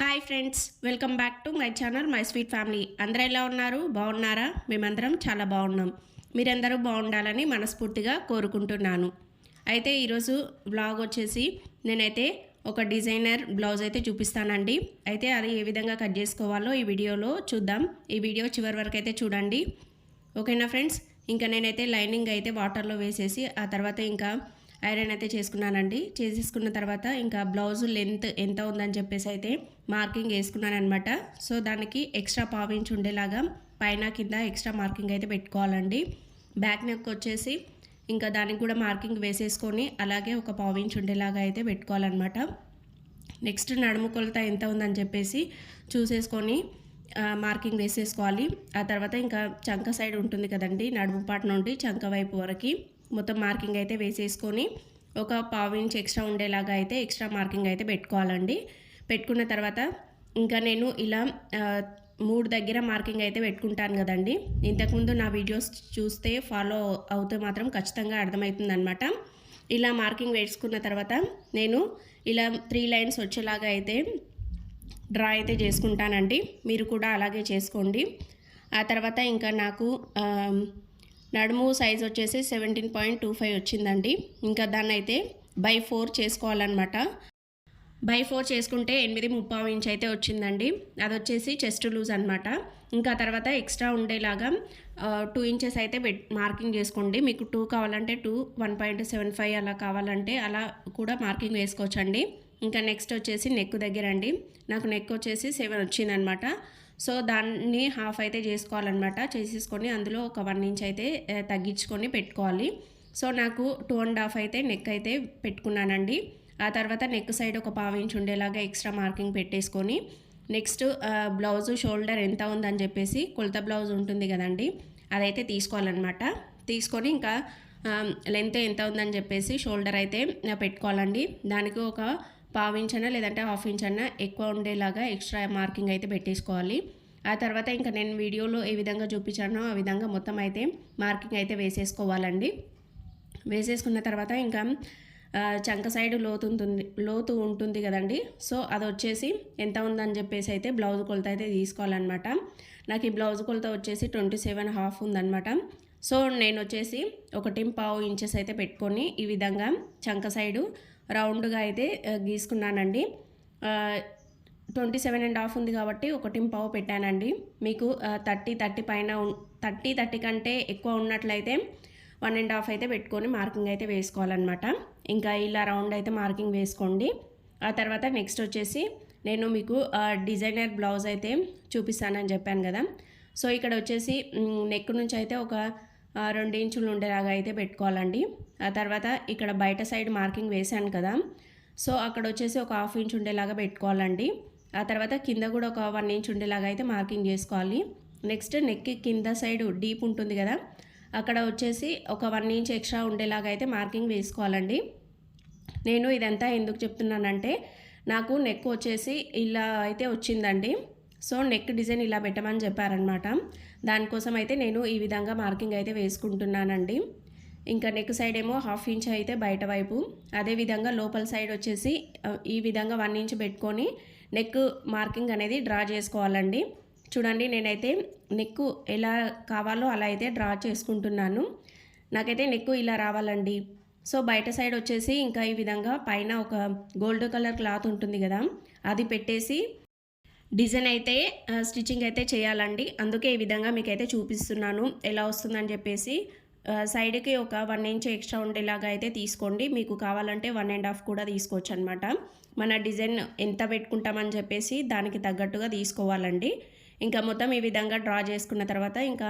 Hi friends welcome back to my channel my sweet family అందరూ ఎలా ఉన్నారు? బాగున్నారా? మేమందరం చాలా బాగున్నాం. మీరందరూ బాగుండాలని మనస్ఫూర్తిగా కోరుకుంటున్నాను. అయితే ఈరోజు బ్లాగ్ వచ్చేసి నేనైతే ఒక డిజైనర్ బ్లౌజ్ అయితే చూపిస్తానండి. అయితే అది ఏ విధంగా కట్ చేసుకోవాలో ఈ వీడియోలో చూద్దాం. ఈ వీడియో చివరి వరకు అయితే చూడండి. ఓకేనా ఫ్రెండ్స్ ఇంకా నేనైతే లైనింగ్ అయితే వాటర్లో వేసేసి ఆ తర్వాత ఇంకా ఐరన్ అయితే చేసుకున్నానండి. చేసేసుకున్న తర్వాత ఇంకా బ్లౌజ్ లెంత్ ఎంత ఉందని చెప్పేసి అయితే మార్కింగ్ వేసుకున్నాను అనమాట సో దానికి ఎక్స్ట్రా పావించి ఉండేలాగా పైన కింద ఎక్స్ట్రా మార్కింగ్ అయితే పెట్టుకోవాలండి. బ్యాక్ నెక్ వచ్చేసి ఇంకా దానికి కూడా మార్కింగ్ వేసేసుకొని అలాగే ఒక పావించి ఉండేలాగా అయితే పెట్టుకోవాలన్నమాట. నెక్స్ట్ నడుము కొలత ఎంత ఉందని చెప్పేసి చూసేసుకొని మార్కింగ్ వేసేసుకోవాలి. ఆ తర్వాత ఇంకా చంక సైడ్ ఉంటుంది కదండి నడుము పాట నుండి చంక వైపు వరకు. మొత్తం మార్కింగ్ అయితే వేసేసుకొని ఒక పావు ఇంచ్ ఎక్స్ట్రా ఉండేలాగా అయితే ఎక్స్ట్రా మార్కింగ్ అయితే పెట్టుకోవాలండి. పెట్టుకున్న తర్వాత ఇంకా నేను ఇలా మూడు దగ్గర మార్కింగ్ అయితే పెట్టుకుంటాను కదండి. ఇంతకుముందు నా వీడియోస్ చూస్తే ఫాలో అవుతే మాత్రం ఖచ్చితంగా అర్థమవుతుంది అనమాట ఇలా మార్కింగ్ వేసుకున్న తర్వాత నేను ఇలా త్రీ లైన్స్ వచ్చేలాగా అయితే డ్రా అయితే చేసుకుంటానండి. మీరు కూడా అలాగే చేసుకోండి. ఆ తర్వాత ఇంకా నాకు నడుము సైజ్ వచ్చేసి సెవెంటీన్ పాయింట్ టూ ఫైవ్ వచ్చిందండి. ఇంకా దాన్ని అయితే బై ఫోర్ చేసుకోవాలన్నమాట. బై ఫోర్ చేసుకుంటే ఎనిమిది ముప్పావు ఇంచ్ అయితే వచ్చిందండి. అది వచ్చేసి చెస్ట్ లూజ్ అనమాట ఇంకా తర్వాత ఎక్స్ట్రా ఉండేలాగా టూ ఇంచెస్ అయితే మార్కింగ్ చేసుకోండి. మీకు టూ కావాలంటే two one point seven five అలా కావాలంటే అలా కూడా మార్కింగ్ వేసుకోవచ్చండి. ఇంకా నెక్స్ట్ వచ్చేసి నెక్ దగ్గర అండి. నాకు నెక్ వచ్చేసి సెవెన్ వచ్చిందనమాట సో దాన్ని హాఫ్ అయితే చేసుకోవాలన్నమాట. చేసేసుకొని అందులో ఒక వన్ ఇంచ్ అయితే తగ్గించుకొని పెట్టుకోవాలి. సో నాకు టూ అండ్ హాఫ్ అయితే నెక్ అయితే పెట్టుకున్నానండి. ఆ తర్వాత నెక్ సైడ్ ఒక పావు ఇంచ్ ఉండేలాగా ఎక్స్ట్రా మార్కింగ్ పెట్టేసుకొని నెక్స్ట్ బ్లౌజు షోల్డర్ ఎంత ఉందని చెప్పేసి కొలత బ్లౌజ్ ఉంటుంది కదండి అదైతే తీసుకోవాలన్నమాట. తీసుకొని ఇంకా లెంత్ ఎంత ఉందని చెప్పేసి షోల్డర్ అయితే పెట్టుకోవాలండి. దానికి ఒక పావు ఇంచ్ అన్నా లేదంటే హాఫ్ ఇంచ్ అన్నా ఎక్కువ ఉండేలాగా ఎక్స్ట్రా మార్కింగ్ అయితే పెట్టేసుకోవాలి. ఆ తర్వాత ఇంకా నేను వీడియోలో ఏ విధంగా చూపించానో ఆ విధంగా మొత్తం అయితే మార్కింగ్ అయితే వేసేసుకోవాలండి. వేసేసుకున్న తర్వాత ఇంకా చంక సైడ్ లోతు ఉంటుంది లోతు ఉంటుంది కదండి. సో అది వచ్చేసి ఎంత ఉందని చెప్పేసి అయితే బ్లౌజ్ కొలత అయితే తీసుకోవాలన్నమాట. నాకు ఈ బ్లౌజ్ కొలత వచ్చేసి ట్వంటీ సెవెన్ హాఫ్ ఉందన్నమాట. సో నేను వచ్చేసి ఒకటి పావు ఇంచెస్ అయితే పెట్టుకొని ఈ విధంగా చంక సైడు రౌండ్గా అయితే గీసుకున్నానండి. ట్వంటీ సెవెన్ అండ్ హాఫ్ ఉంది కాబట్టి ఒకటి పావు పెట్టానండి. మీకు థర్టీ థర్టీ పైన థర్టీ థర్టీ కంటే ఎక్కువ ఉన్నట్లయితే వన్ అండ్ హాఫ్ అయితే పెట్టుకొని మార్కింగ్ అయితే వేసుకోవాలన్నమాట. ఇంకా ఇలా రౌండ్ అయితే మార్కింగ్ వేసుకోండి. ఆ తర్వాత నెక్స్ట్ వచ్చేసి నేను మీకు డిజైనర్ బ్లౌజ్ అయితే చూపిస్తానని చెప్పాను కదా. సో ఇక్కడ వచ్చేసి నెక్ నుంచి అయితే ఒక ఇంచులు ఉండేలాగా అయితే పెట్టుకోవాలండి. ఆ తర్వాత ఇక్కడ బయట సైడ్ మార్కింగ్ వేశాను కదా. సో అక్కడ వచ్చేసి ఒక హాఫ్ ఇంచ్ ఉండేలాగా పెట్టుకోవాలండి. ఆ తర్వాత కింద కూడా ఒక వన్ ఇంచ్ ఉండేలాగా అయితే మార్కింగ్ చేసుకోవాలి. నెక్స్ట్ నెక్ కింద సైడ్ డీప్ ఉంటుంది కదా. అక్కడ వచ్చేసి ఒక వన్ ఇంచ్ ఎక్స్ట్రా ఉండేలాగా అయితే మార్కింగ్ వేసుకోవాలండి. నేను ఇదంతా ఎందుకు చెప్తున్నానంటే నాకు నెక్ వచ్చేసి ఇలా అయితే వచ్చిందండి. సో నెక్ డిజైన్ ఇలా పెట్టమని చెప్పారనమాట దానికోసం అయితే నేను ఈ విధంగా మార్కింగ్ అయితే వేసుకుంటున్నానండి. ఇంకా నెక్ సైడ్ ఏమో హాఫ్ ఇంచ్ అయితే బయట వైపు. అదేవిధంగా లోపల సైడ్ వచ్చేసి ఈ విధంగా వన్ ఇంచ్ పెట్టుకొని నెక్ మార్కింగ్ అనేది డ్రా చేసుకోవాలండి. చూడండి నేనైతే నెక్ ఎలా కావాలో అలా అయితే డ్రా చేసుకుంటున్నాను. నాకైతే నెక్ ఇలా రావాలండి. సో బయట సైడ్ వచ్చేసి ఇంకా ఈ విధంగా పైన ఒక గోల్డ్ కలర్ క్లాత్ ఉంటుంది కదా అది పెట్టేసి డిజైన్ అయితే స్టిచ్చింగ్ అయితే చేయాలండి. అందుకే ఈ విధంగా మీకైతే చూపిస్తున్నాను. ఎలా వస్తుందని చెప్పేసి సైడ్కి ఒక వన్ ఇంచ్ ఎక్స్ట్రా ఉండేలాగా అయితే తీసుకోండి. మీకు కావాలంటే వన్ అండ్ హాఫ్ కూడా తీసుకోవచ్చు అనమాట మన డిజైన్ ఎంత పెట్టుకుంటామని చెప్పేసి దానికి తగ్గట్టుగా తీసుకోవాలండి. ఇంకా మొత్తం ఈ విధంగా డ్రా చేసుకున్న తర్వాత ఇంకా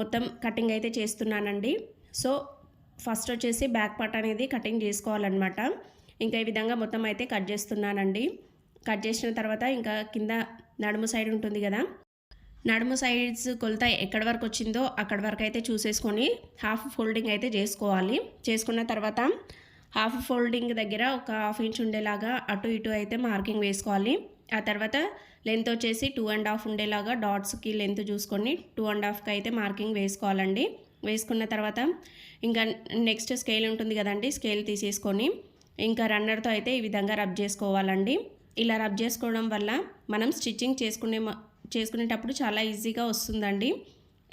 మొత్తం కటింగ్ అయితే చేస్తున్నానండి. సో ఫస్ట్ వచ్చేసి బ్యాక్ పార్ట్ అనేది కటింగ్ చేసుకోవాలన్నమాట ఇంకా ఈ విధంగా మొత్తం అయితే కట్ చేస్తున్నానండి. కట్ చేసిన తర్వాత ఇంకా కింద నడుము సైడ్ ఉంటుంది కదా. నడుము సైడ్స్ కొలత ఎక్కడి వరకు వచ్చిందో అక్కడి వరకు అయితే చూసేసుకొని హాఫ్ ఫోల్డింగ్ అయితే చేసుకోవాలి. చేసుకున్న తర్వాత హాఫ్ ఫోల్డింగ్ దగ్గర ఒక హాఫ్ ఇంచ్ ఉండేలాగా అటు ఇటు అయితే మార్కింగ్ వేసుకోవాలి. ఆ తర్వాత లెంత్ వచ్చేసి టూ అండ్ హాఫ్ ఉండేలాగా డాట్స్కి లెంత్ చూసుకొని టూ అండ్ హాఫ్కి అయితే మార్కింగ్ వేసుకోవాలండి. వేసుకున్న తర్వాత ఇంకా నెక్స్ట్ స్కేల్ ఉంటుంది కదండి స్కేల్ తీసేసుకొని ఇంకా రన్నర్తో అయితే ఈ విధంగా రబ్ చేసుకోవాలండి. ఇలా రబ్ చేసుకోవడం వల్ల మనం స్టిచ్చింగ్ చేసుకునే చేసుకునేటప్పుడు చాలా ఈజీగా వస్తుందండి.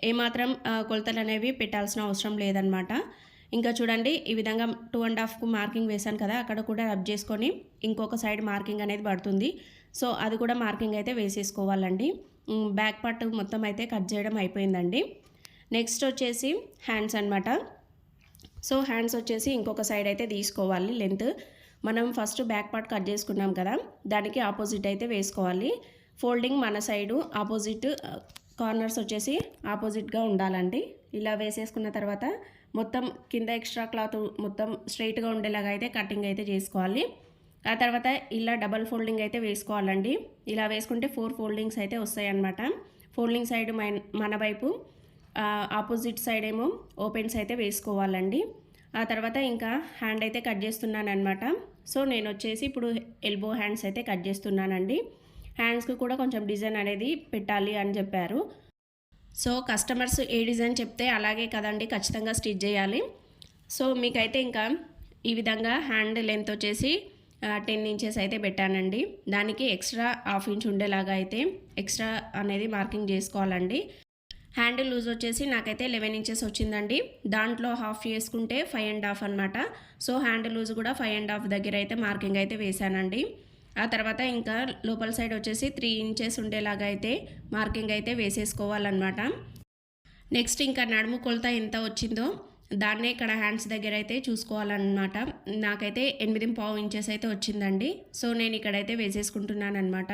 ఏమాత్రం కొలతలు అనేవి పెట్టాల్సిన అవసరం లేదనమాట ఇంకా చూడండి ఈ విధంగా టూ అండ్ హాఫ్కు మార్కింగ్ వేశాను కదా అక్కడ కూడా రబ్ చేసుకొని ఇంకొక సైడ్ మార్కింగ్ అనేది పడుతుంది. సో అది కూడా మార్కింగ్ అయితే వేసేసుకోవాలండి. బ్యాక్ పార్ట్ మొత్తం అయితే కట్ చేయడం అయిపోయిందండి. నెక్స్ట్ వచ్చేసి హ్యాండ్స్ అన్నమాట. సో హ్యాండ్స్ వచ్చేసి ఇంకొక సైడ్ అయితే తీసుకోవాలి లెంత్. మనం ఫస్ట్ బ్యాక్ పార్ట్ కట్ చేసుకున్నాం కదా దానికి ఆపోజిట్ అయితే వేసుకోవాలి. ఫోల్డింగ్ మన సైడు ఆపోజిట్ కార్నర్స్ వచ్చేసి ఆపోజిట్గా ఉండాలండి. ఇలా వేసేసుకున్న తర్వాత మొత్తం కింద ఎక్స్ట్రా క్లాత్ మొత్తం స్ట్రైట్గా ఉండేలాగా అయితే కటింగ్ అయితే చేసుకోవాలి. ఆ తర్వాత ఇలా డబల్ ఫోల్డింగ్ అయితే వేసుకోవాలండి. ఇలా వేసుకుంటే ఫోర్ ఫోల్డింగ్స్ అయితే వస్తాయి అన్నమాట ఫోల్డింగ్ సైడ్ మన- మన వైపు uh, ఆపోజిట్ సైడ్ ఏమో ఓపెన్స్ అయితే వేసుకోవాలండి. ఆ తర్వాత ఇంకా హ్యాండ్ అయితే కట్ చేస్తున్నాను అనమాట సో నేను వచ్చేసి ఇప్పుడు ఎల్బో హ్యాండ్స్ అయితే కట్ చేస్తున్నానండి. హ్యాండ్స్కి కూడా కొంచెం డిజైన్ అనేది పెట్టాలి అని చెప్పారు. సో కస్టమర్స్ ఏ డిజైన్ చెప్తే అలాగే కదండి ఖచ్చితంగా స్టిచ్ చేయాలి. సో మీకైతే ఇంకా ఈ విధంగా హ్యాండ్ లెంత్ వచ్చేసి టెన్ ఇంచెస్ అయితే పెట్టానండి. దానికి ఎక్స్ట్రా హాఫ్ ఇంచ్ ఉండేలాగా అయితే ఎక్స్ట్రా అనేది మార్కింగ్ చేసుకోవాలండి. హ్యాండిల్ లూజ్ వచ్చేసి నాకైతే లెవెన్ ఇంచెస్ వచ్చిందండి. దాంట్లో హాఫ్ చేసుకుంటే ఫైవ్ అండ్ హాఫ్ అనమాట సో హ్యాండిల్ లూజ్ కూడా ఫైవ్ అండ్ హాఫ్ దగ్గర అయితే మార్కింగ్ అయితే వేశానండి ఆ తర్వాత ఇంకా లోపల సైడ్ వచ్చేసి త్రీ ఇంచెస్ ఉండేలాగా అయితే మార్కింగ్ అయితే వేసేసుకోవాలన్నమాట. నెక్స్ట్ ఇంకా నడుము కొలత ఎంత వచ్చిందో దాన్నే ఇక్కడ హ్యాండ్స్ దగ్గర అయితే చూసుకోవాలన్నమాట. నాకైతే ఎనిమిది పావు ఇంచెస్ అయితే వచ్చిందండి. సో నేను ఇక్కడైతే వేసేసుకుంటున్నాను అనమాట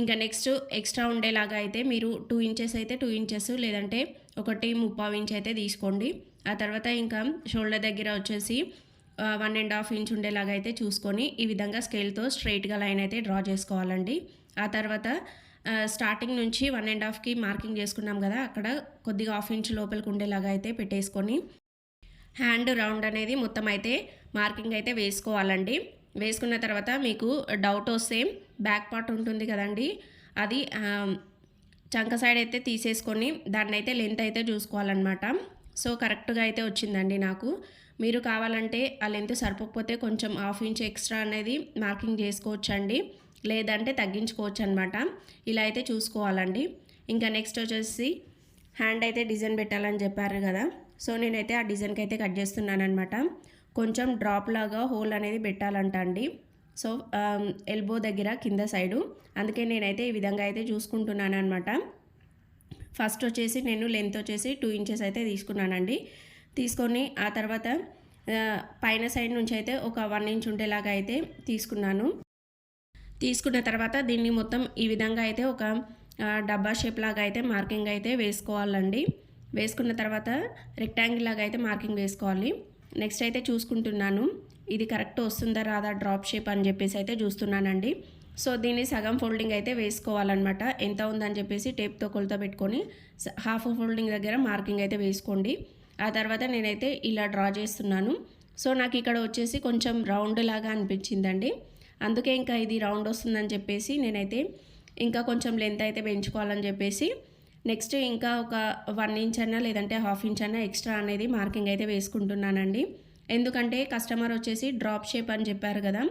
ఇంకా నెక్స్ట్ ఎక్స్ట్రా ఉండేలాగా అయితే మీరు టూ ఇంచెస్ అయితే టూ ఇంచెస్ లేదంటే ఒకటి ముప్పావు ఇంచ్ అయితే తీసుకోండి. ఆ తర్వాత ఇంకా షోల్డర్ దగ్గర వచ్చేసి వన్ అండ్ హాఫ్ ఇంచ్ ఉండేలాగా అయితే చూసుకొని ఈ విధంగా స్కేల్తో స్ట్రైట్గా లైన్ అయితే డ్రా చేసుకోవాలండి. ఆ తర్వాత స్టార్టింగ్ నుంచి వన్ అండ్ హాఫ్కి మార్కింగ్ చేసుకున్నాం కదా అక్కడ కొద్దిగా హాఫ్ ఇంచ్ లోపలికి ఉండేలాగా అయితే పెట్టేసుకొని హ్యాండ్ రౌండ్ అనేది మొత్తం అయితే మార్కింగ్ అయితే వేసుకోవాలండి. వేసుకున్న తర్వాత మీకు డౌట్ వస్తే బ్యాక్ పార్ట్ ఉంటుంది కదండి. అది చంక సైడ్ అయితే తీసేసుకొని దాన్ని అయితే లెంత్ అయితే చూసుకోవాలన్నమాట. సో కరెక్ట్గా అయితే వచ్చిందండి నాకు. మీరు కావాలంటే ఆ లెంత్ సరిపోకపోతే కొంచెం హాఫ్ ఇంచ్ ఎక్స్ట్రా అనేది మార్కింగ్ చేసుకోవచ్చండి. లేదంటే తగ్గించుకోవచ్చు అనమాట ఇలా అయితే చూసుకోవాలండి. ఇంకా నెక్స్ట్ వచ్చేసి హ్యాండ్ అయితే డిజైన్ పెట్టాలని చెప్పారు కదా. సో నేనైతే ఆ డిజైన్కి అయితే కట్ చేస్తున్నాను అనమాట కొంచెం డ్రాప్ లాగా హోల్ అనేది పెట్టాలంట అండి. సో ఎల్బో దగ్గర కింద సైడు. అందుకే నేనైతే ఈ విధంగా అయితే చూసుకుంటున్నాను అనమాట ఫస్ట్ వచ్చేసి నేను లెంత్ వచ్చేసి టూ ఇంచెస్ అయితే తీసుకున్నానండి. తీసుకొని ఆ తర్వాత పైన సైడ్ నుంచి అయితే ఒక వన్ ఇంచ్ ఉండేలాగా అయితే తీసుకున్నాను. తీసుకున్న తర్వాత దీన్ని మొత్తం ఈ విధంగా అయితే ఒక డబ్బా షేప్ లాగా అయితే మార్కింగ్ అయితే వేసుకోవాలండి. వేసుకున్న తర్వాత రెక్టాంగిల్ లాగా అయితే మార్కింగ్ వేసుకోవాలి. నెక్స్ట్ అయితే చూసుకుంటున్నాను. ఇది కరెక్ట్ వస్తుందా రాదా డ్రాప్ షేప్ అని చెప్పేసి అయితే చూస్తున్నానండి. సో దీన్ని సగం ఫోల్డింగ్ అయితే వేసుకోవాలన్నమాట. ఎంత ఉందని చెప్పేసి టేప్తో కొలత పెట్టుకొని హాఫ్ ఫోల్డింగ్ దగ్గర మార్కింగ్ అయితే వేసుకోండి. ఆ తర్వాత నేనైతే ఇలా డ్రా చేస్తున్నాను. సో నాకు ఇక్కడ వచ్చేసి కొంచెం రౌండ్ లాగా అనిపించిందండి. అందుకే ఇంకా ఇది రౌండ్ వస్తుందని చెప్పేసి నేనైతే ఇంకా కొంచెం లెంత్ అయితే పెంచుకోవాలని చెప్పేసి నెక్స్ట్ ఇంకా ఒక వన్ ఇంచ్ అన్నా లేదంటే హాఫ్ ఇంచ్ అన్నా ఎక్స్ట్రా అనేది మార్కింగ్ అయితే వేసుకుంటున్నానండి. ఎందుకంటే కస్టమర్ వచ్చేసి డ్రాప్ షేప్ అని చెప్పారు కదా.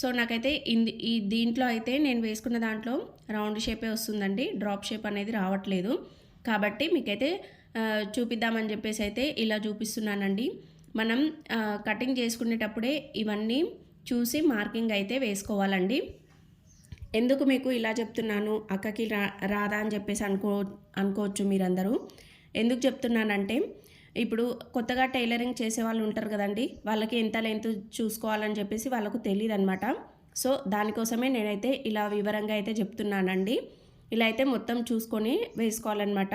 సో నాకైతే ఇంది ఈ దీంట్లో అయితే నేను వేసుకున్న దాంట్లో రౌండ్ షేపే వస్తుందండి. డ్రాప్ షేప్ అనేది రావట్లేదు. కాబట్టి మీకైతే చూపిద్దామని చెప్పేసి అయితే ఇలా చూపిస్తున్నానండి. మనం కటింగ్ చేసుకునేటప్పుడే ఇవన్నీ చూసి మార్కింగ్ అయితే వేసుకోవాలండి. ఎందుకు మీకు ఇలా చెప్తున్నాను? అక్కకి రా రాదా అని చెప్పేసి అనుకో అనుకోవచ్చు మీరందరూ. ఎందుకు చెప్తున్నానంటే ఇప్పుడు కొత్తగా టైలరింగ్ చేసే వాళ్ళు ఉంటారు కదండి వాళ్ళకి ఎంత లెంత్ చూసుకోవాలని చెప్పేసి వాళ్ళకు తెలియదు అనమాట సో దానికోసమే నేనైతే ఇలా వివరంగా అయితే చెప్తున్నానండి. ఇలా అయితే మొత్తం చూసుకొని వేసుకోవాలన్నమాట.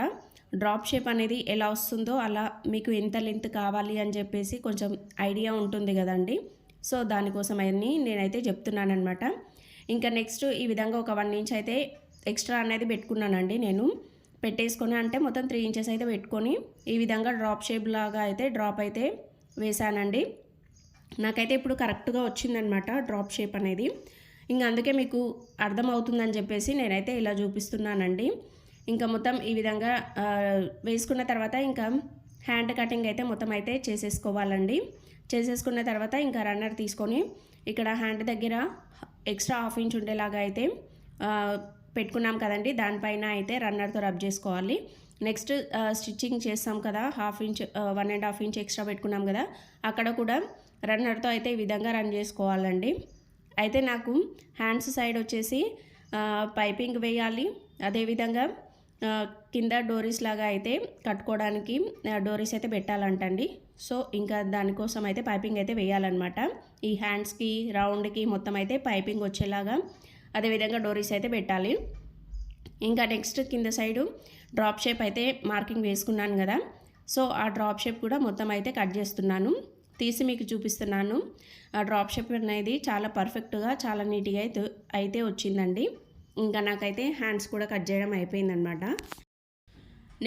డ్రాప్ షేప్ అనేది ఎలా వస్తుందో అలా మీకు ఎంత లెంత్ కావాలి అని చెప్పేసి కొంచెం ఐడియా ఉంటుంది కదండి. సో దానికోసం అని నేనైతే చెప్తున్నానమాట ఇంకా నెక్స్ట్ ఈ విధంగా ఒక వన్ ఇంచ్ అయితే ఎక్స్ట్రా అనేది పెట్టుకున్నానండి నేను. పెట్టేసుకొని అంటే మొత్తం త్రీ ఇంచెస్ అయితే పెట్టుకొని ఈ విధంగా డ్రాప్ షేప్ లాగా అయితే డ్రాప్ అయితే వేసానండి నాకైతే ఇప్పుడు కరెక్ట్గా వచ్చిందనమాట డ్రాప్ షేప్ అనేది. ఇంకా అందుకే మీకు అర్థమవుతుందని చెప్పేసి నేనైతే ఇలా చూపిస్తున్నానండి. ఇంకా మొత్తం ఈ విధంగా వేసుకున్న తర్వాత ఇంకా హ్యాండ్ కటింగ్ అయితే మొత్తం అయితే చేసేసుకోవాలండి. చేసేసుకున్న తర్వాత ఇంకా రన్నర్ తీసుకొని ఇక్కడ హ్యాండ్ దగ్గర ఎక్స్ట్రా హాఫ్ ఇంచ్ ఉండేలాగా అయితే పెట్టుకున్నాం కదండి. దానిపైన అయితే రన్నర్తో రబ్ చేసుకోవాలి. నెక్స్ట్ స్టిచ్చింగ్ చేస్తాం కదా. Half inch one and half inch extra పెట్టుకున్నాం కదా. అక్కడ కూడా రన్నర్తో అయితే ఈ విధంగా రన్ చేసుకోవాలండి. అయితే నాకు హ్యాండ్స్ సైడ్ వచ్చేసి పైపింగ్ వేయాలి. అదేవిధంగా కింద డోరీస్ లాగా అయితే కట్టుకోవడానికి డోరీస్ అయితే పెట్టాలంటండి. సో ఇంకా దానికోసం అయితే పైపింగ్ అయితే వేయాలన్నమాట. ఈ హ్యాండ్స్కి రౌండ్కి మొత్తం అయితే పైపింగ్ వచ్చేలాగా అదేవిధంగా డోరీస్ అయితే పెట్టాలి. ఇంకా నెక్స్ట్ కింద సైడు డ్రాప్ షేప్ అయితే మార్కింగ్ వేసుకున్నాను కదా. సో ఆ డ్రాప్ షేప్ కూడా మొత్తం అయితే కట్ చేస్తున్నాను. తీసి మీకు చూపిస్తున్నాను. ఆ డ్రాప్ షేప్ అనేది చాలా పర్ఫెక్ట్గా చాలా నీట్గా అయితే అయితే వచ్చిందండి. ఇంకా నాకైతే హ్యాండ్స్ కూడా కట్ చేయడం అయిపోయిందనమాట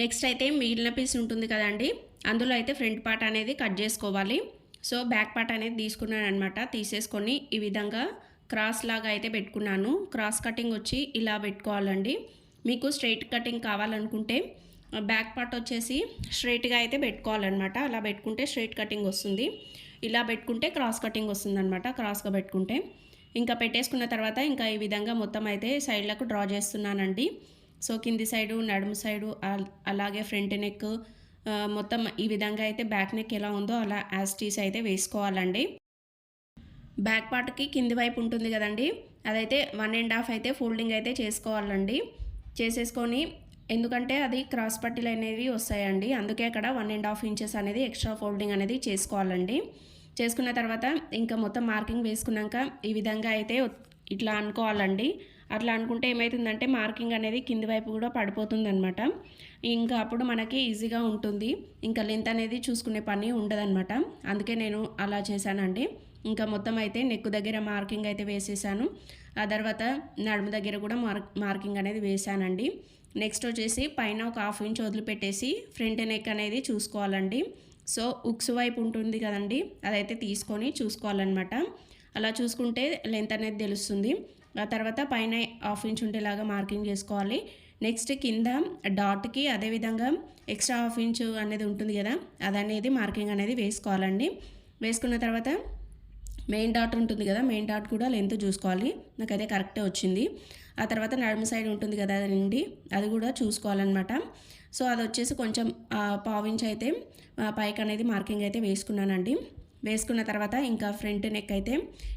నెక్స్ట్ అయితే మిగిలిన పీస్ ఉంటుంది కదండి అందులో అయితే ఫ్రంట్ పార్ట్ అనేది కట్ చేసుకోవాలి. సో బ్యాక్ పార్ట్ అనేది తీసుకున్నాను అనమాట తీసేసుకొని ఈ విధంగా క్రాస్ లాగా అయితే పెట్టుకున్నాను. క్రాస్ కటింగ్ వచ్చి ఇలా పెట్టుకోవాలండి. మీకు స్ట్రైట్ కటింగ్ కావాలనుకుంటే బ్యాక్ పార్ట్ వచ్చేసి స్ట్రైట్గా అయితే పెట్టుకోవాలన్నమాట. అలా పెట్టుకుంటే స్ట్రైట్ కటింగ్ వస్తుంది. ఇలా పెట్టుకుంటే క్రాస్ కటింగ్ వస్తుంది అనమాట క్రాస్గా పెట్టుకుంటే. ఇంకా పెట్టేసుకున్న తర్వాత ఇంకా ఈ విధంగా మొత్తం అయితే సైడ్లకు డ్రా చేస్తున్నానండి. సో కింది సైడు నడుము సైడు అలాగే ఫ్రంట్ నెక్ మొత్తం ఈ విధంగా అయితే బ్యాక్ నెక్ ఎలా ఉందో అలా యాస్టీస్ అయితే వేసుకోవాలండి. బ్యాక్ పార్ట్కి కింది వైపు ఉంటుంది కదండి. అదైతే వన్ అండ్ హాఫ్ అయితే ఫోల్డింగ్ అయితే చేసుకోవాలండి. చేసేసుకొని ఎందుకంటే అది క్రాస్ పట్టీలు అనేవి వస్తాయండి. అందుకే అక్కడ వన్ అండ్ హాఫ్ ఇంచెస్ అనేది ఎక్స్ట్రా ఫోల్డింగ్ అనేది చేసుకోవాలండి. చేసుకున్న తర్వాత ఇంకా మొత్తం మార్కింగ్ వేసుకున్నాక ఈ విధంగా అయితే ఇట్లా అనుకోవాలండి. అట్లా అనుకుంటే ఏమవుతుందంటే మార్కింగ్ అనేది కింది వైపు కూడా పడిపోతుంది అనమాట ఇంకా అప్పుడు మనకి ఈజీగా ఉంటుంది. ఇంకా లెంత్ అనేది చూసుకునే పని ఉండదన్నమాట. అందుకే నేను అలా చేశానండి. ఇంకా మొత్తం అయితే నెక్ దగ్గర మార్కింగ్ అయితే వేసేసాను. ఆ తర్వాత నడుము దగ్గర కూడా మార్క్ మార్కింగ్ అనేది వేసానండి నెక్స్ట్ వచ్చేసి పైన ఒక హాఫ్ ఇంచ్ వదిలిపెట్టేసి ఫ్రంట్ నెక్ అనేది చూసుకోవాలండి. సో ఉక్స్ వైపు ఉంటుంది కదండి అదైతే తీసుకొని చూసుకోవాలన్నమాట. అలా చూసుకుంటే లెంత్ అనేది తెలుస్తుంది. ఆ తర్వాత పైన హాఫ్ ఇంచ్ ఉండేలాగా మార్కింగ్ చేసుకోవాలి. నెక్స్ట్ కింద డాట్కి అదేవిధంగా ఎక్స్ట్రా హాఫ్ ఇంచ్ అనేది ఉంటుంది కదా అది అనేది మార్కింగ్ అనేది వేసుకోవాలండి. వేసుకున్న తర్వాత మెయిన్ డాట్ ఉంటుంది కదా మెయిన్ డాట్ కూడా లెంత్ చూసుకోవాలి. నాకైతే కరెక్టే వచ్చింది. ఆ తర్వాత నడుము సైడ్ ఉంటుంది కదా అండి అది కూడా చూసుకోవాలన్నమాట. సో అది వచ్చేసి కొంచెం పావించి అయితే పైకి అనేది మార్కింగ్ అయితే వేసుకున్నానండి. వేసుకున్న తర్వాత ఇంకా ఫ్రంట్ నెక్ అయితే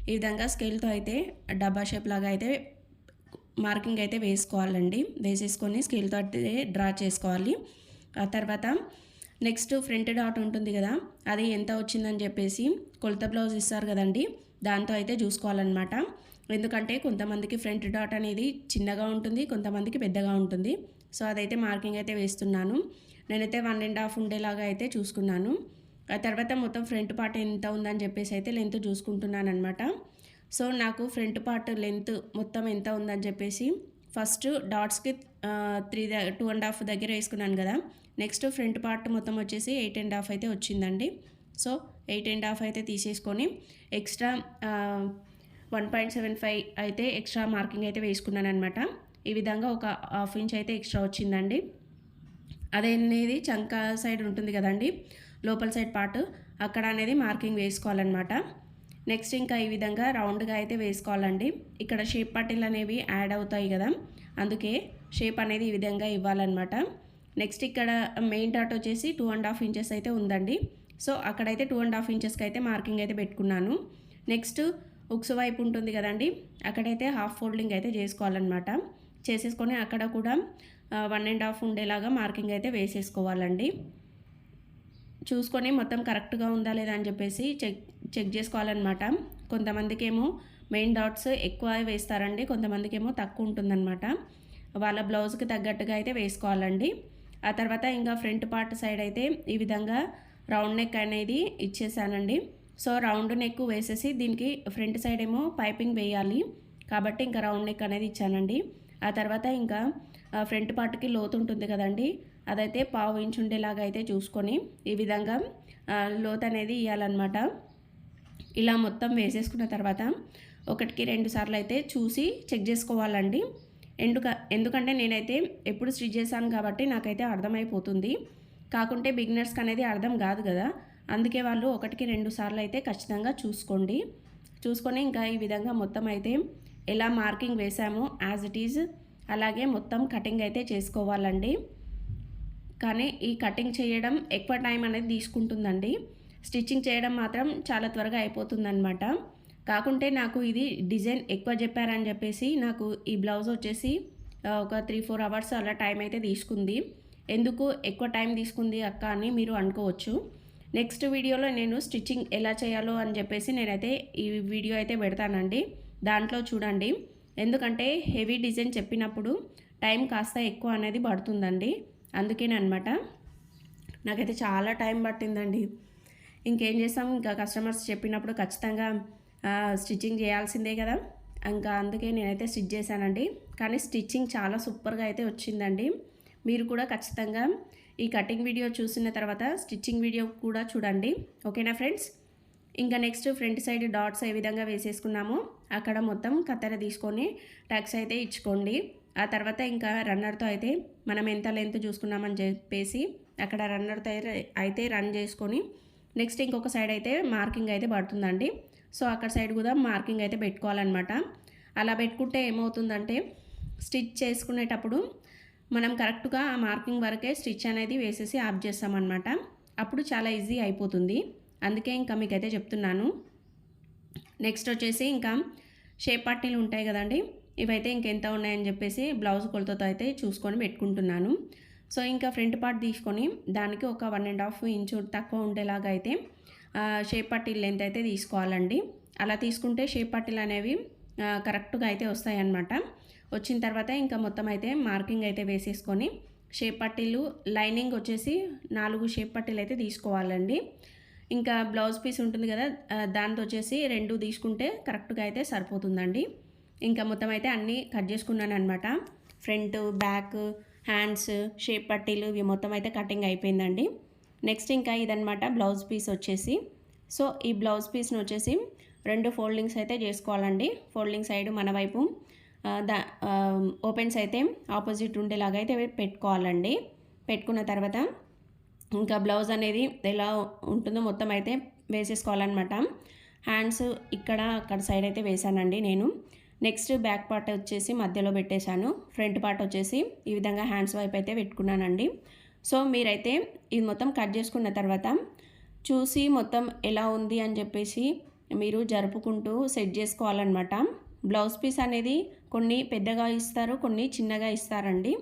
ఈ విధంగా స్కేల్తో అయితే డబ్బా షేప్ లాగా అయితే మార్కింగ్ అయితే వేసుకోవాలండి. వేసేసుకొని స్కేల్తో అయితే డ్రా చేసుకోవాలి. ఆ తర్వాత నెక్స్ట్ ఫ్రంట్ డాట్ ఉంటుంది కదా అది ఎంత వచ్చిందని చెప్పేసి కొలత బ్లౌజ్ ఇస్తారు కదండి దాంతో అయితే చూసుకోవాలన్నమాట. ఎందుకంటే కొంతమందికి ఫ్రంట్ డాట్ అనేది చిన్నగా ఉంటుంది కొంతమందికి పెద్దగా ఉంటుంది. సో అదైతే మార్కింగ్ అయితే వేస్తున్నాను. నేనైతే వన్ అండ్ హాఫ్ ఉండేలాగా అయితే చూసుకున్నాను. ఆ తర్వాత మొత్తం ఫ్రంట్ పార్ట్ ఎంత ఉందని చెప్పేసి అయితే లెంత్ చూసుకుంటున్నాను అనమాట సో నాకు ఫ్రంట్ పార్ట్ లెంత్ మొత్తం ఎంత ఉందని చెప్పేసి ఫస్ట్ డాట్స్కి త్రీ టూ అండ్ హాఫ్ దగ్గర వేసుకున్నాను కదా. నెక్స్ట్ ఫ్రంట్ పార్ట్ మొత్తం వచ్చేసి ఎయిట్ అండ్ హాఫ్ అయితే వచ్చిందండి. సో ఎయిట్ అండ్ హాఫ్ అయితే తీసేసుకొని extra one point seven five అయితే ఎక్స్ట్రా మార్కింగ్ అయితే వేసుకున్నాను అనమాట ఈ విధంగా ఒక హాఫ్ ఇంచ్ అయితే ఎక్స్ట్రా వచ్చిందండి. అదనేది చంక సైడ్ ఉంటుంది కదండి లోపల సైడ్ పార్ట్ అక్కడ అనేది మార్కింగ్ వేసుకోవాలన్నమాట. నెక్స్ట్ ఇంకా ఈ విధంగా రౌండ్గా అయితే వేసుకోవాలండి. ఇక్కడ షేప్ పట్టీలు అనేవి యాడ్ అవుతాయి కదా అందుకే షేప్ అనేది ఈ విధంగా ఇవ్వాలన్నమాట. నెక్స్ట్ ఇక్కడ మెయిన్ డాట్ వచ్చేసి టూ అండ్ హాఫ్ ఇంచెస్ అయితే ఉందండి. సో అక్కడైతే టూ అండ్ హాఫ్ ఇంచెస్కి అయితే మార్కింగ్ అయితే పెట్టుకున్నాను. నెక్స్ట్ ఉక్స్ వైపు ఉంటుంది కదండి అక్కడైతే హాఫ్ ఫోల్డింగ్ అయితే చేసుకోవాలన్నమాట. చేసేసుకొని అక్కడ కూడా వన్ అండ్ హాఫ్ ఉండేలాగా మార్కింగ్ అయితే వేసేసుకోవాలండి. చూసుకొని మొత్తం కరెక్ట్గా ఉందా లేదా అని చెప్పేసి చెక్ చెక్ చేసుకోవాలన్నమాట. కొంతమందికి ఏమో మెయిన్ డాట్స్ ఎక్కువ వేస్తారండి కొంతమందికి ఏమో తక్కువ ఉంటుందన్నమాట. వాళ్ళ బ్లౌజ్కి తగ్గట్టుగా అయితే వేసుకోవాలండి. ఆ తర్వాత ఇంకా ఫ్రంట్ పార్ట్ సైడ్ అయితే ఈ విధంగా రౌండ్ నెక్ అనేది ఇచ్చేసానండి. సో రౌండ్ నెక్ వేసేసి దీనికి ఫ్రంట్ సైడ్ ఏమో పైపింగ్ వేయాలి. కాబట్టి ఇంకా రౌండ్ నెక్ అనేది ఇచ్చానండి. ఆ తర్వాత ఇంకా ఫ్రంట్ పార్ట్కి లోతు ఉంటుంది కదండి అదైతే పావు ఇంచ్ ఉండేలాగా అయితే చూసుకొని ఈ విధంగా లోతు అనేది ఇవ్వాలన్నమాట ఇలా మొత్తం వేసేసుకున్న తర్వాత ఒకటికి రెండు సార్లు అయితే చూసి చెక్ చేసుకోవాలండి. ఎందుక ఎందుకంటే నేనైతే ఎప్పుడు స్టిచ్ చేశాను కాబట్టి నాకైతే అర్థమైపోతుంది. కాకుంటే బిగినర్స్కి అనేది అర్థం కాదు కదా. అందుకే వాళ్ళు ఒకటికి రెండు సార్లు అయితే ఖచ్చితంగా చూసుకోండి. చూసుకొని ఇంకా ఈ విధంగా మొత్తం అయితే ఎలా మార్కింగ్ వేసామో యాజ్ ఇట్ ఈజ్ అలాగే మొత్తం కటింగ్ అయితే చేసుకోవాలండి. కానీ ఈ కటింగ్ చేయడం ఎక్కువ టైం అనేది తీసుకుంటుందండి. స్టిచ్చింగ్ చేయడం మాత్రం చాలా త్వరగా అయిపోతుందనమాట కాకుంటే నాకు ఇది డిజైన్ ఎక్కువ చెప్పారని చెప్పేసి నాకు ఈ బ్లౌజ్ వచ్చేసి ఒక త్రీ ఫోర్ అవర్స్ అలా టైం అయితే తీసుకుంది. ఎందుకు ఎక్కువ టైం తీసుకుంది అక్క అని మీరు అనుకోవచ్చు. నెక్స్ట్ వీడియోలో నేను స్టిచ్చింగ్ ఎలా చేయాలో అని చెప్పేసి నేనైతే ఈ వీడియో అయితే పెడతానండి. దాంట్లో చూడండి. ఎందుకంటే హెవీ డిజైన్ చెప్పినప్పుడు టైం కాస్త ఎక్కువ అనేది పడుతుందండి. అందుకేనమాట నాకైతే చాలా టైం పట్టిందండి. ఇంకేం చేస్తాం? ఇంకా కస్టమర్స్ చెప్పినప్పుడు ఖచ్చితంగా స్టిచ్చింగ్ చేయాల్సిందే కదా. ఇంకా అందుకే నేనైతే స్టిచ్ చేశానండి. కానీ స్టిచ్చింగ్ చాలా సూపర్గా అయితే వచ్చిందండి. మీరు కూడా ఖచ్చితంగా ఈ కటింగ్ వీడియో చూసిన తర్వాత స్టిచ్చింగ్ వీడియో కూడా చూడండి. ఓకేనా ఫ్రెండ్స్? ఇంకా నెక్స్ట్ ఫ్రంట్ సైడ్ డాట్స్ ఏ విధంగా వేసేసుకున్నామో అక్కడ మొత్తం కత్తెర తీసుకొని టక్స్ అయితే ఇచ్చుకోండి. ఆ తర్వాత ఇంకా రన్నర్తో అయితే మనం ఎంత లెంత్ చూసుకున్నామని చెప్పేసి అక్కడ రన్నర్తో అయితే- అయితే రన్ చేసుకొని నెక్స్ట్ ఇంకొక సైడ్ అయితే మార్కింగ్ అయితే పడుతుందండి. సో అక్కడ సైడ్ కూడా మార్కింగ్ అయితే పెట్టుకోవాలన్నమాట. అలా పెట్టుకుంటే ఏమవుతుందంటే స్టిచ్ చేసుకునేటప్పుడు మనం కరెక్ట్గా ఆ మార్కింగ్ వరకే స్టిచ్ అనేది వేసేసి ఆఫ్ చేస్తామన్నమాట. అప్పుడు చాలా ఈజీ అయిపోతుంది. అందుకే ఇంకా మీకైతే చెప్తున్నాను. నెక్స్ట్ వచ్చేసి ఇంకా షేప్ పట్టీలు ఉంటాయి కదండి. ఇవైతే ఇంకెంత ఉన్నాయని చెప్పేసి బ్లౌజ్ కొలతతో అయితే చూసుకొని పెట్టుకుంటున్నాను. సో ఇంకా ఫ్రంట్ పార్ట్ తీసుకొని దానికి ఒక వన్ అండ్ హాఫ్ ఇంచు తక్కువ ఉండేలాగా అయితే షేప్ పట్టీలు లెంత్ అయితే తీసుకోవాలండి. అలా తీసుకుంటే షేప్ పట్టీలు అనేవి కరెక్ట్గా అయితే వస్తాయన్నమాట. వచ్చిన తర్వాత ఇంకా మొత్తం అయితే మార్కింగ్ అయితే వేసేసుకొని షేప్ పట్టీలు లైనింగ్ వచ్చేసి నాలుగు షేప్ పట్టీలు అయితే తీసుకోవాలండి. ఇంకా బ్లౌజ్ పీస్ ఉంటుంది కదా దాంతో వచ్చేసి రెండు తీసుకుంటే కరెక్ట్గా అయితే సరిపోతుందండి. ఇంకా మొత్తం అయితే అన్నీ కట్ చేసుకున్నాను అనమాట ఫ్రంట్ బ్యాక్ హ్యాండ్స్ షేప్ పట్టీలు ఇవి మొత్తం అయితే కటింగ్ అయిపోయిందండి. నెక్స్ట్ ఇంకా ఇదనమాట బ్లౌజ్ పీస్ వచ్చేసి. సో ఈ బ్లౌజ్ పీస్ని వచ్చేసి రెండు ఫోల్డింగ్స్ అయితే చేసుకోవాలండి. ఫోల్డింగ్ సైడ్ మన వైపు దా ఓపెన్స్ అయితే ఆపోజిట్ ఉండేలాగా అయితే పెట్టుకోవాలండి. పెట్టుకున్న తర్వాత ఇంకా బ్లౌజ్ అనేది ఎలా ఉంటుందో మొత్తం అయితే వేసేసుకోవాలన్నమాట. హ్యాండ్స్ ఇక్కడ అక్కడ సైడ్ అయితే వేసానండి నేను. నెక్స్ట్ బ్యాక్ పార్ట్ వచ్చేసి మధ్యలో పెట్టేశాను. ఫ్రంట్ పార్ట్ వచ్చేసి ఈ విధంగా హ్యాండ్స్ వైపు అయితే పెట్టుకున్నానండి. సో మీరైతే ఇది మొత్తం కట్ చేసుకున్న తర్వాత చూసి మొత్తం ఎలా ఉంది అని చెప్పేసి మీరు జరుపుకుంటూ సెట్ చేసుకోవాలన్నమాట. బ్లౌజ్ పీస్ అనేది కొన్ని పెద్దగా ఇస్తారు కొన్ని చిన్నగా ఇస్తారండి.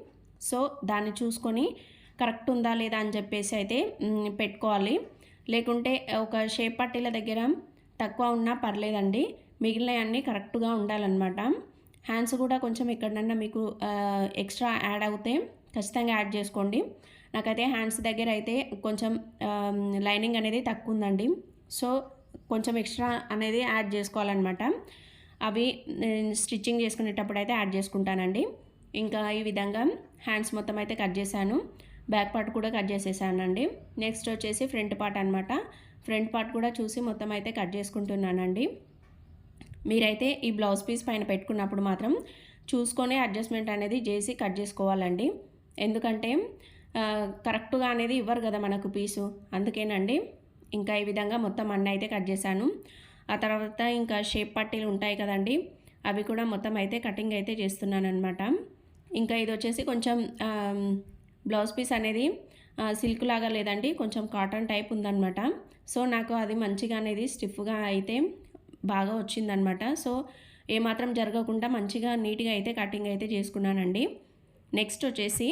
సో దాన్ని చూసుకొని కరెక్ట్ ఉందా లేదా అని చెప్పేసి అయితే పెట్టుకోవాలి. లేకుంటే ఒక షేప్ పట్టీల దగ్గర తక్కువ ఉన్నా పర్లేదండి. మిగిలినవన్నీ కరెక్ట్గా ఉండాలన్నమాట. హ్యాండ్స్ కూడా కొంచెం ఎక్కడన్నా మీకు ఎక్స్ట్రా యాడ్ అవుతే ఖచ్చితంగా యాడ్ చేసుకోండి. నాకైతే హ్యాండ్స్ దగ్గర అయితే కొంచెం లైనింగ్ అనేది తక్కువ ఉందండి సో కొంచెం ఎక్స్ట్రా అనేది యాడ్ చేసుకోవాలన్నమాట. అవి నేను స్టిచ్చింగ్ చేసుకునేటప్పుడు అయితే యాడ్ చేసుకుంటానండి. ఇంకా ఈ విధంగా హ్యాండ్స్ మొత్తం అయితే కట్ చేశాను. బ్యాక్ పార్ట్ కూడా కట్ చేసేసానండి. నెక్స్ట్ వచ్చేసి ఫ్రంట్ పార్ట్ అనమాట ఫ్రంట్ పార్ట్ కూడా చూసి మొత్తం అయితే కట్ చేసుకుంటున్నానండి. మీరైతే ఈ బ్లౌజ్ పీస్ పైన పెట్టుకున్నప్పుడు మాత్రం చూసుకొని అడ్జస్ట్మెంట్ అనేది చేసి కట్ చేసుకోవాలండి. ఎందుకంటే కరెక్ట్గా అనేది ఇవ్వరు కదా మనకు పీసు. అందుకేనండి ఇంకా ఈ విధంగా మొత్తం అన్నీ అయితే కట్ చేశాను. ఆ తర్వాత ఇంకా షేప్ పట్టీలు ఉంటాయి కదండి అవి కూడా మొత్తం అయితే కటింగ్ అయితే చేస్తున్నాను అనమాట ఇంకా ఇది వచ్చేసి కొంచెం బ్లౌజ్ పీస్ అనేది సిల్క్ లాగా లేదండి కొంచెం కాటన్ టైప్ ఉందన్నమాట. సో నాకు అది మంచిగా అనేది స్టిఫ్గా అయితే బాగా వచ్చిందనమాట. సో ఏమాత్రం జరగకుండా మంచిగా నీట్గా అయితే కటింగ్ అయితే చేసుకున్నానండి. నెక్స్ట్ వచ్చేసి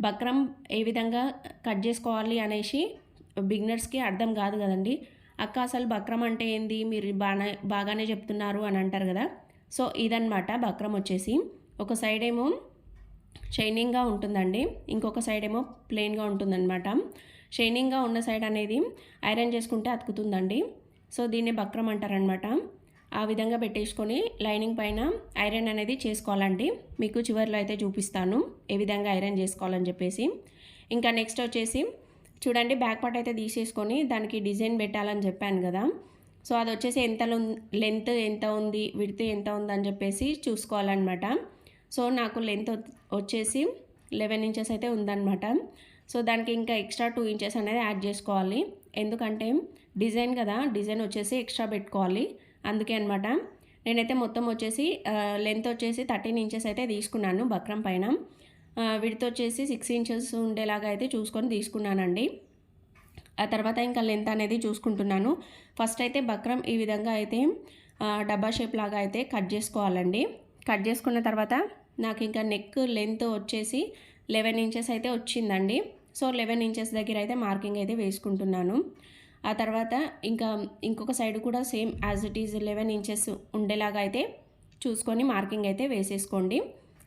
బక్రం ఏ విధంగా కట్ చేసుకోవాలి అనేసి బిగినర్స్కి అర్థం కాదు కదండి. అక్క అసలు బక్రం అంటే ఏంది? మీరు బాగా బాగానే చెప్తున్నారు అని అంటారు కదా. సో ఇదనమాట బక్రం వచ్చేసి. ఒక సైడ్ ఏమో షైనింగ్గా ఉంటుందండి. ఇంకొక సైడ్ ఏమో ప్లెయిన్గా ఉంటుందన్నమాట షైనింగ్గా ఉన్న సైడ్ అనేది ఐరన్ చేసుకుంటే అతుకుతుందండి. సో దీన్ని బక్రం అంటారనమాట ఆ విధంగా పెట్టేసుకొని లైనింగ్ పైన ఐరన్ అనేది చేసుకోవాలండి. మీకు చివరిలో అయితే చూపిస్తాను ఏ విధంగా ఐరన్ చేసుకోవాలని చెప్పేసి. ఇంకా నెక్స్ట్ వచ్చేసి చూడండి బ్యాక్ పార్ట్ అయితే తీసేసుకొని దానికి డిజైన్ పెట్టాలని చెప్పాను కదా. సో అది వచ్చేసి ఎంత లెంత్ ఎంత ఉంది విడితే ఎంత ఉంది అని చెప్పేసి చూసుకోవాలన్నమాట. సో నాకు లెంత్ వచ్చేసి లెవెన్ ఇంచెస్ అయితే ఉందన్నమాట. సో దానికి ఇంకా ఎక్స్ట్రా టూ ఇంచెస్ అనేది యాడ్ చేసుకోవాలి. ఎందుకంటే డిజైన్ కదా డిజైన్ వచ్చేసి ఎక్స్ట్రా పెట్టుకోవాలి. అందుకే అనమాట నేనైతే మొత్తం వచ్చేసి లెంత్ వచ్చేసి థర్టీన్ ఇంచెస్ అయితే తీసుకున్నాను బక్రం పైన. విడితో వచ్చేసి సిక్స్ ఇంచెస్ ఉండేలాగా అయితే చూసుకొని తీసుకున్నానండి. ఆ తర్వాత ఇంకా లెంత్ అనేది చూసుకుంటున్నాను. ఫస్ట్ అయితే బక్రం ఈ విధంగా అయితే డబ్బా షేప్ లాగా అయితే కట్ చేసుకోవాలండి. కట్ చేసుకున్న తర్వాత నాకు ఇంకా నెక్ లెంత్ వచ్చేసి లెవెన్ ఇంచెస్ అయితే వచ్చిందండి. సో లెవెన్ ఇంచెస్ దగ్గర అయితే మార్కింగ్ అయితే వేసుకుంటున్నాను. ఆ తర్వాత ఇంకా ఇంకొక సైడ్ కూడా same as it is eleven inches ఉండేలాగా అయితే చూసుకొని మార్కింగ్ అయితే వేసేసుకోండి.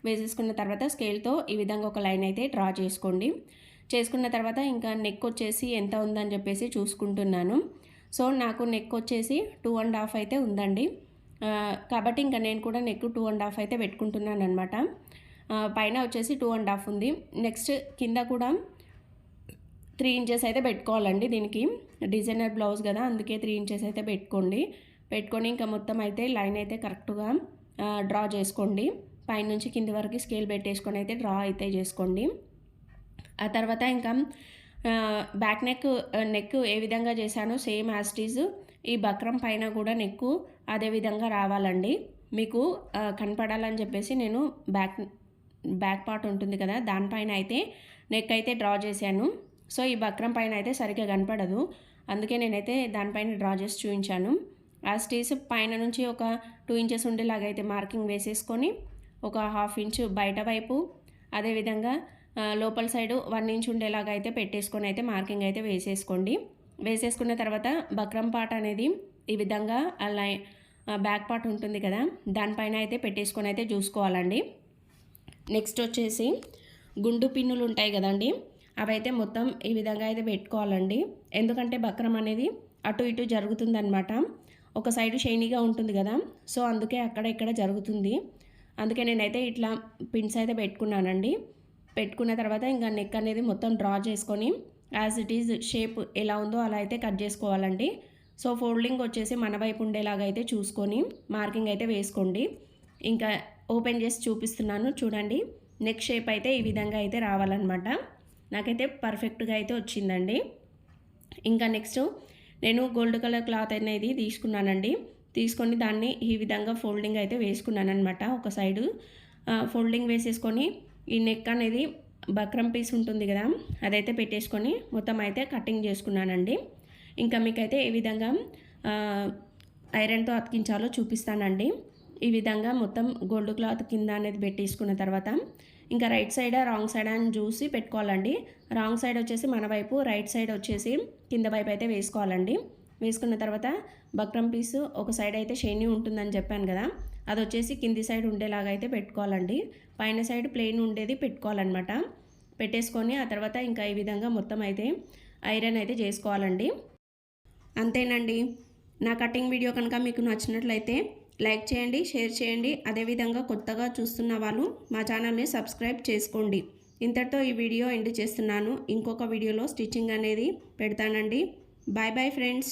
వేసేసుకున్న తర్వాత స్కేల్తో ఈ విధంగా ఒక లైన్ అయితే డ్రా చేసుకోండి. చేసుకున్న తర్వాత ఇంకా నెక్ వచ్చేసి ఎంత ఉందని చెప్పేసి చూసుకుంటున్నాను. సో నాకు నెక్ వచ్చేసి టూ అండ్ హాఫ్ అయితే ఉందండి. కాబట్టి ఇంకా నేను కూడా నెక్ టూ అండ్ హాఫ్ అయితే పెట్టుకుంటున్నాను అనమాట పైన వచ్చేసి టూ అండ్ హాఫ్ ఉంది. నెక్స్ట్ కింద కూడా త్రీ ఇంచెస్ అయితే పెట్టుకోవాలండి దీనికి. డిజైనర్ బ్లౌజ్ కదా అందుకే త్రీ ఇంచెస్ అయితే పెట్టుకోండి. పెట్టుకొని ఇంకా మొత్తం అయితే లైన్ అయితే కరెక్ట్గా డ్రా చేసుకోండి. పైనుంచి కింది వరకు స్కేల్ పెట్టేసుకొని అయితే డ్రా అయితే చేసుకోండి. ఆ తర్వాత ఇంకా బ్యాక్ నెక్ నెక్ ఏ విధంగా చేశానో సేమ్ యాస్టీజ్ ఈ బక్రం పైన కూడా నెక్ అదే విధంగా రావాలండి. మీకు కనపడాలని చెప్పేసి నేను బ్యాక్ బ్యాక్ పార్ట్ ఉంటుంది కదా దానిపైన అయితే నెక్ అయితే డ్రా చేశాను. సో ఈ బక్రం పైన అయితే సరిగ్గా కనపడదు. అందుకే నేనైతే దానిపైన డ్రా చేసి చూపించాను. ఆ స్టీస్ పైన నుంచి ఒక టూ ఇంచెస్ ఉండేలాగా అయితే మార్కింగ్ వేసేసుకొని ఒక హాఫ్ ఇంచు బయట వైపు అదేవిధంగా లోపల సైడ్ వన్ ఇంచ్ ఉండేలాగా అయితే పెట్టేసుకొని అయితే మార్కింగ్ అయితే వేసేసుకోండి. వేసేసుకున్న తర్వాత బక్రం పార్ట్ అనేది ఈ విధంగా అలా లై బ్యాక్ పార్ట్ ఉంటుంది కదా దానిపైన అయితే పెట్టేసుకొని అయితే చూసుకోవాలండి. నెక్స్ట్ వచ్చేసి గుండు పిన్నులు ఉంటాయి కదండి అవైతే మొత్తం ఈ విధంగా అయితే పెట్టుకోవాలండి. ఎందుకంటే బక్రం అనేది అటు ఇటు జరుగుతుందనమాట ఒక సైడు షైనీగా ఉంటుంది కదా. సో అందుకే అక్కడ ఇక్కడ జరుగుతుంది. అందుకే నేనైతే ఇట్లా పిన్స్ అయితే పెట్టుకున్నానండి. పెట్టుకున్న తర్వాత ఇంకా నెక్ అనేది మొత్తం డ్రా చేసుకొని యాజ్ ఇట్ ఈజ్ షేప్ ఎలా ఉందో అలా అయితే కట్ చేసుకోవాలండి. సో ఫోల్డింగ్ వచ్చేసి మన వైపు ఉండేలాగా అయితే చూసుకొని మార్కింగ్ అయితే వేసుకోండి. ఇంకా ఓపెన్ చేసి చూపిస్తున్నాను. చూడండి నెక్ షేప్ అయితే ఈ విధంగా అయితే రావాలన్నమాట. నాకైతే పర్ఫెక్ట్గా అయితే వచ్చిందండి. ఇంకా నెక్స్ట్ నేను గోల్డ్ కలర్ క్లాత్ అనేది తీసుకున్నానండి. తీసుకొని దాన్ని ఈ విధంగా ఫోల్డింగ్ అయితే వేసుకున్నాను అనమాట ఒక సైడు ఫోల్డింగ్ వేసేసుకొని ఈ నెక్ అనేది బక్రం పీస్ ఉంటుంది కదా అదైతే పెట్టేసుకొని మొత్తం అయితే కటింగ్ చేసుకున్నానండి. ఇంకా మీకైతే ఏ విధంగా ఐరన్తో అతికించాలో చూపిస్తానండి. ఈ విధంగా మొత్తం గోల్డ్ క్లాత్ కింద అనేది పెట్టేసుకున్న తర్వాత ఇంకా రైట్ సైడ్ రాంగ్ సైడ్ అని చూసి పెట్టుకోవాలండి. రాంగ్ సైడ్ వచ్చేసి మన వైపు రైట్ సైడ్ వచ్చేసి కింద వైపు అయితే వేసుకోవాలండి. వేసుకున్న తర్వాత బక్రం పీసు ఒక సైడ్ అయితే షైనీ ఉంటుందని చెప్పాను కదా అది వచ్చేసి కింది సైడ్ ఉండేలాగా అయితే పెట్టుకోవాలండి. పైన సైడ్ ప్లెయిన్ ఉండేది పెట్టుకోవాలన్నమాట. పెట్టేసుకొని ఆ తర్వాత ఇంకా ఈ విధంగా మొత్తం అయితే ఐరన్ అయితే చేసుకోవాలండి. అంతేనండి. నా కటింగ్ వీడియో కనుక మీకు నచ్చినట్లయితే లైక్ చేయండి షేర్ చేయండి. అదేవిధంగా కొత్తగా చూస్తున్న వాళ్ళు మా ఛానల్ని సబ్స్క్రైబ్ చేసుకోండి. ఇంతటితో ఈ వీడియో ఎండ్ చేస్తున్నాను. ఇంకొక వీడియోలో స్టిచ్చింగ్ అనేది పెడతానండి. Bye bye friends.